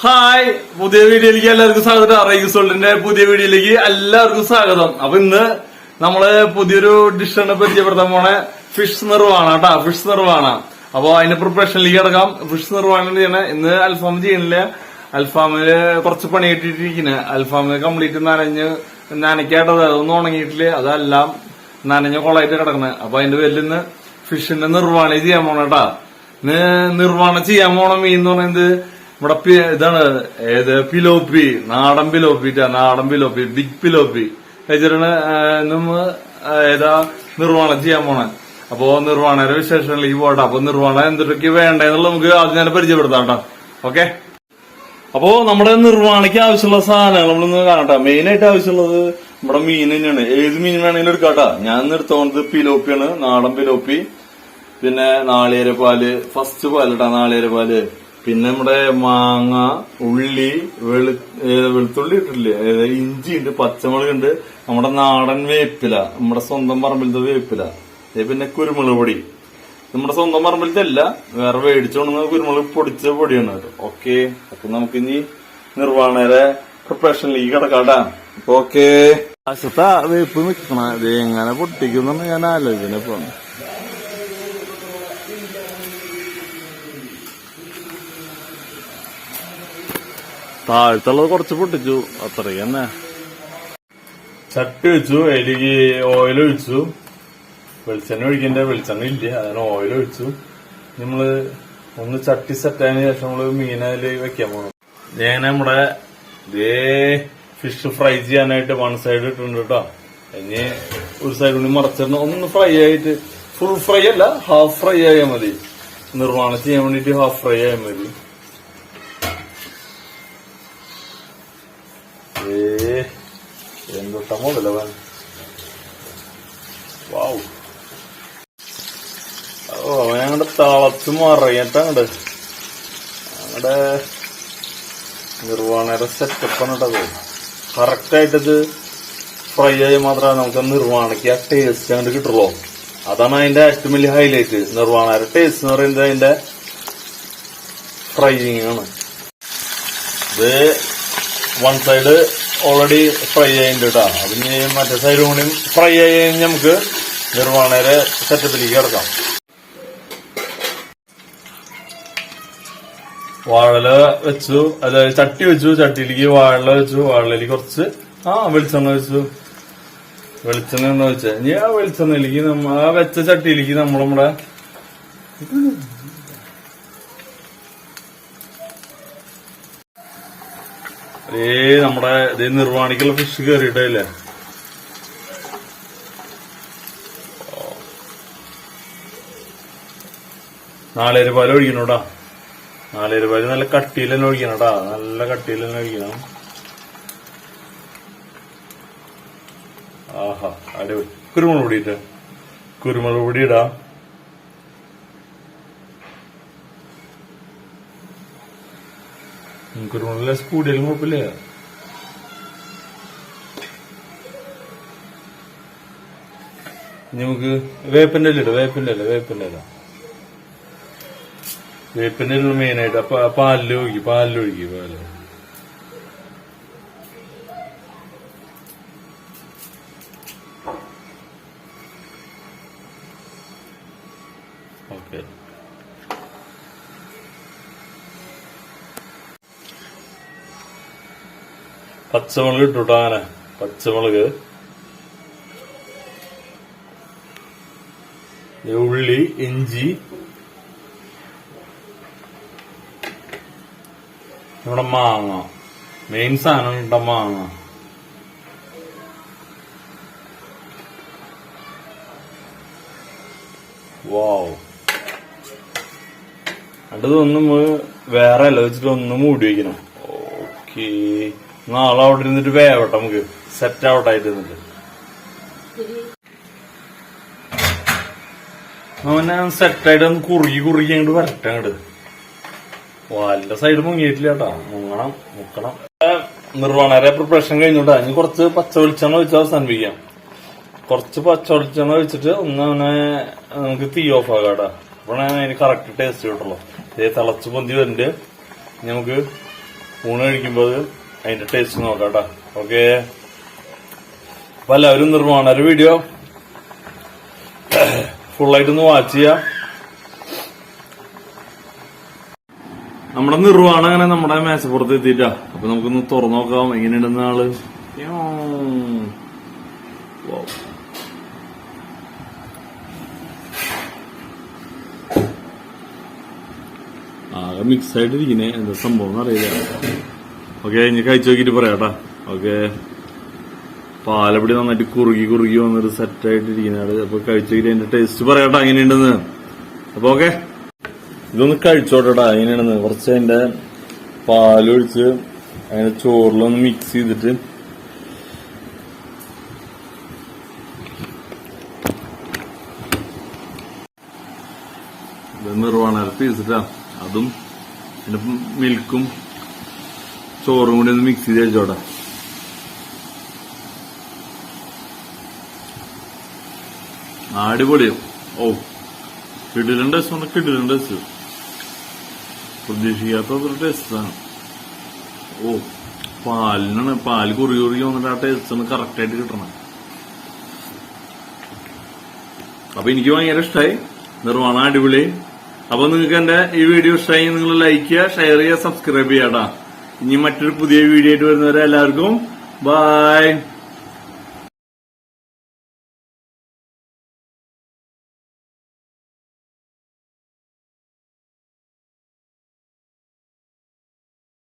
Hi പുതിയ വീഡിയോയിലേക്ക് എല്ലാവർക്കും സ്വാഗതം. റൈസ് സോൾട്ടിന്റെ പുതിയ വീഡിയോയിലേക്ക് എല്ലാവർക്കും സ്വാഗതം. അപ്പൊ ഇന്ന് നമ്മൾ പുതിയൊരു ഡിഷാണ് പരിചയപ്പെടുത്താൻ പോണെ. ഫിഷ് നിർവാണ കേട്ടാ ഫിഷ് നിർവാണ. അപ്പൊ അതിന്റെ പ്രിപ്പറേഷനിലേക്ക് കിടക്കാം. ഫിഷ് നിർവാണ ചെയ്യണേ? ഇന്ന് അൽഫാം ചെയ്യണില്ല? അൽഫാമിൽ കുറച്ച് പണി കിട്ടിയിട്ടിരിക്കുന്നെ അൽഫാമിൽ കംപ്ലീറ്റ് നനഞ്ഞ് നനയ്ക്കായിട്ടത് അതൊന്നും ഉണങ്ങിയിട്ടില്ല? അതെല്ലാം നനഞ്ഞ കൊളായിട്ട് കിടക്കണേ. അപ്പൊ അതിന്റെ പേരിൽ ഇന്ന് ഫിഷിന്റെ നിർവാണം ചെയ്യാൻ പോണ കേട്ടാ. ചെയ്യാൻ പോണ മീൻ എന്ന് പറയുന്നത് പി- ഇതാണ് ഏത് പിലോപ്പി നാടൻ പിലോപ്പി. നാടൻ പിലോപ്പി ബിഗ് പിലോപ്പി വെച്ചിട്ടാണ് ഏതാ നിർവാണം ചെയ്യാൻ പോണേ. അപ്പോ നിർവാണയുടെ വിശേഷങ്ങളിലേക്ക് പോട്ടെ. അപ്പൊ നിർവാണം എന്തൊക്കെ വേണ്ടെന്നുള്ള നമുക്ക് ആദ്യം തന്നെ പരിചയപ്പെടുത്താം കേട്ടോ. ഓക്കെ? അപ്പോ നമ്മുടെ നിർവഹണയ്ക്ക് ആവശ്യമുള്ള സാധനങ്ങൾ നമ്മളൊന്ന് കാണട്ടെ. മെയിൻ ആയിട്ട് ആവശ്യമുള്ളത് നമ്മുടെ മീൻ തന്നെയാണ്. ഏത് മീൻ വേണമെങ്കിലും എടുക്കാട്ടാ ഞാൻ നിർത്തോണത് പിലോപ്പിയാണ്. നാടൻ പിലോപ്പി. പിന്നെ നാളികേരപ്പാൽ ഫസ്റ്റ് പാലിട്ടാ നാളികേരപ്പാൽ. പിന്നെ നമ്മുടെ മാങ്ങ ഉള്ളി വെളു വെളുത്തുള്ളി ഇട്ടില്ലേ ഇഞ്ചി ഉണ്ട് പച്ചമുളക് ഉണ്ട്. നമ്മുടെ നാടൻ വേപ്പില നമ്മുടെ സ്വന്തം പറമ്പിലത്തെ വേപ്പില. പിന്നെ കുരുമുളക് പൊടി. നമ്മുടെ സ്വന്തം പറമ്പിലത്തെ അല്ല വേറെ മേടിച്ചോണ്ടുന്ന കുരുമുളക് പൊടിച്ച പൊടിയാണ് കേട്ടോ. ഓക്കെ. അപ്പൊ നമുക്ക് നമുക്കിനി നിർവാണയുടെ പ്രിപ്പറേഷനിലേക്ക് കിടക്കാട്ടാ ഓക്കെ. ആശത്ത വേപ്പ് നിക്കണ. ഇത് എങ്ങനെ പൊട്ടിക്കുന്ന ഞാൻ ആലോചന ഇപ്പൊ താഴത്തുള്ളത് കുറച്ച് പൊട്ടിച്ചു. അത്രയും തന്നെ. ചട്ടി വെച്ചു അതിലേക്ക് ഓയിൽ ഒഴിച്ചു. വെളിച്ചെണ്ണ ഒഴിക്കേണ്ട വെളിച്ചെണ്ണ ഇല്ല. അതിന് ഓയിൽ ഒഴിച്ചു. നമ്മൾ ഒന്ന് ചട്ടി സെറ്റായതിനു ശേഷം നമ്മൾ മീൻ അതിൽ വെക്കാൻ പോകണം ഞാൻ നമ്മുടെ ഇതേ ഫിഷ് ഫ്രൈ ചെയ്യാനായിട്ട് വൺ സൈഡ് ഇട്ടിട്ടുണ്ട് കേട്ടോ ഇനി ഒരു സൈഡ് കൂടി മറച്ചിടണം. ഒന്ന് ഫ്രൈ ആയിട്ട് ഫുൾ ഫ്രൈ അല്ല ഹാഫ് ഫ്രൈ ആയാൽ മതി. നിർമ്മാണം ചെയ്യാൻ വേണ്ടിട്ട് ഹാഫ് ഫ്രൈ ആയാൽ മതി ഏ എന്തൊട്ട മുതലവൻ വാവ് ഓ അവൻ അങ്ങോട്ട് തളച്ച് മറിയട്ടെ അങ്ങോട്ട് അങ്ങടെ നിർവാണയുടെ സെറ്റപ്പാണ് കേട്ടത് കറക്റ്റ് ആയിട്ടത് ഫ്രൈ ആയി മാത്രമേ നമുക്ക് നിർവാണയ്ക്ക് ആ ടേസ്റ്റ് അങ്ങോട്ട് കിട്ടുള്ളൂ. അതാണ് അതിന്റെ ഏറ്റവും വലിയ ഹൈലൈറ്റ് നിർവാണയുടെ ടേസ്റ്റ് എന്ന് പറയുന്നത് അതിന്റെ ഫ്രൈയിങ് ആണ്. ഇത് വൺ സൈഡ് ഓൾറെഡി ഫ്രൈ ചെയ്യുന്നുണ്ട് കേട്ടോ അതിന് മറ്റേ സൈഡ് കൂടി ഫ്രൈ ആയി കഴിഞ്ഞാൽ നമുക്ക് നിർവാണയുടെ സെറ്റപ്പിലേക്ക് കിടക്കാം. വാഴല വെച്ചു അതായത് ചട്ടി വെച്ചു ചട്ടിയിലേക്ക് വാഴല വെച്ചു വാഴലയിലേക്ക് കുറച്ച് ആ വെളിച്ചെണ്ണ വെച്ചു. വെളിച്ചെണ്ണ എന്ന് വെച്ചാൽ ഇനി ആ വെളിച്ചെണ്ണയിലേക്ക് നമ്മ ആ വെച്ച ചട്ടിയിലേക്ക് നമ്മൾ നമ്മുടെ ഏ നമ്മുടെ ഇതേ നിർവാണിക്കുള്ള ഫിഷ് കയറിയിട്ടല്ലേ നാളേര് പാൽ ഒഴിക്കണോടാ നാളേര് പാൽ നല്ല കട്ടിയിൽ തന്നെ ഒഴിക്കണോടാ നല്ല കട്ടിയിൽ തന്നെ ഒഴിക്കണം. ആഹാ അടിപൊളി. കുരുമുളക് പൊടി ഇട്ട്. കുരുമുളക് പൊടി ഇടാ. ഉം, കുരുമുളക് ലേശം കൂടിയാലും നമുക്ക് വേപ്പിന്റെ ഇല്ല വേപ്പിന്റെ ഇല്ല വേപ്പിന്റെ ഇല്ല വേപ്പിന്റെ മെയിനായിട്ട് പാലിൽ ഒഴുകി പാലിൽ ഒഴുകി ഓക്കെ പച്ചമുളക് ഇട്ടുട്ടാന പച്ചമുളക്. ഉള്ളി ഇഞ്ചി. നമ്മുടെ മാങ്ങ. മെയിൻ സാധനം ഇട്ട മാങ്ങ. അടുത്തൊന്നും വേറെ അല്ല വെച്ചിട്ട് ഒന്ന് മൂടി വയ്ക്കണം ഓക്കേ നാളെ അവിടെ ഇരുന്നിട്ട് വേവട്ടെ നമുക്ക്. സെറ്റ് ഔട്ട് ആയിട്ട് ഇരുന്നിട്ട് അവനെ സെറ്റായിട്ട് ഒന്ന് കുറുകി കുറുകി അങ്ങോട്ട് വരട്ടെ അങ്ങോട്ട് വാലിന്റെ സൈഡ് മുങ്ങിയിട്ടില്ല കേട്ടോ. മുങ്ങണം മുക്കണം. നിർവാണരെ പ്രിപ്പറേഷൻ കഴിഞ്ഞോട്ടാ? ഇനി കുറച്ച് പച്ച വെളിച്ചെണ്ണ വെച്ച് അവസാനിപ്പിക്കാം. കുറച്ച് പച്ച വെളിച്ചെണ്ണ വെച്ചിട്ട് ഒന്ന് അവനെ നമുക്ക് തീ ഓഫ് ആകാം കേട്ടോ. അപ്പോഴാണ് അതിന് കറക്റ്റ് ടേസ്റ്റ് കിട്ടുള്ളൂ. തിളച്ച് പൊന്തി വരുന്നുണ്ട് ഇനി നമുക്ക് ഊണ് കഴിക്കുമ്പോൾ അതിന്റെ ടേസ്റ്റ് നോക്കാം കേട്ടോ ഓക്കെ അപ്പൊ എല്ലാവരും നിർമ്മാണ ഒരു വീഡിയോ ഫുള്ളായിട്ടൊന്ന് വാച്ച് ചെയ്യാം. നമ്മുടെ നിർവാണ അങ്ങനെ നമ്മുടെ മേശപ്പുറത്ത് എത്തിയിട്ടാ. അപ്പൊ നമുക്കൊന്ന് തുറന്നു നോക്കാം. എങ്ങനെയുണ്ടെന്ന് ആൾ. ആകെ മിക്സ് ആയിട്ടിരിക്കുന്നേ. എന്താ സംഭവം എന്നറിയില്ല ഓക്കെ ഇനി കഴിച്ചു നോക്കിയിട്ട് പറയാട്ടാ. ഓക്കെ പാലപ്പൊടി നന്നായിട്ട് കുറുകി കുറുകി വന്നിട്ട് സെറ്റ് ആയിട്ടിരിക്കുന്നതാണ് അപ്പൊ കഴിച്ചു കഴിഞ്ഞാൽ അതിന്റെ ടേസ്റ്റ് പറയാട്ടാ എങ്ങനെയുണ്ടെന്ന്. അപ്പൊ ഓക്കെ ഇതൊന്ന് കഴിച്ചോട്ടെടാ എങ്ങനെയാണെന്ന്. കുറച്ച് അതിന്റെ പാലൊഴിച്ച് അതിന്റെ ചോറിലൊന്ന് മിക്സ് ചെയ്തിട്ട് ഇത് നിർവാണ വെച്ചിട്ടാ അതും പിന്നെ മിൽക്കും ചോറും കൂടി ഒന്ന് മിക്സ് ചെയ്ത് കഴിച്ചോട്ടെ അടിപൊളിയോ. ഓ കിടിലൻ ടേസ്റ്റ് ഉണ്ട് കിടിലൻ ടേസ്റ്റ് പ്രതീക്ഷിക്കാത്ത ഒരു ടേസ്റ്റാണ് ഓ പാലിനാണ് പാൽ കുറുകി കുറുകി വന്നിട്ട് ആ ടേസ്റ്റ് ഒന്ന് കറക്റ്റ് ആയിട്ട് കിട്ടണം. അപ്പൊ എനിക്ക് ഭയങ്കര ഇഷ്ടമായി നിർവാണ അടിപൊളി. അപ്പൊ നിങ്ങൾക്ക് എന്റെ ഈ വീഡിയോ ഇഷ്ടമായി നിങ്ങൾ ലൈക്ക് ചെയ്യുക ഷെയർ ചെയ്യുക സബ്സ്ക്രൈബ് ചെയ്യാട്ടാ ഇനി മറ്റൊരു പുതിയ വീഡിയോ ആയിട്ട് വരുന്നവരെ എല്ലാവർക്കും ബൈ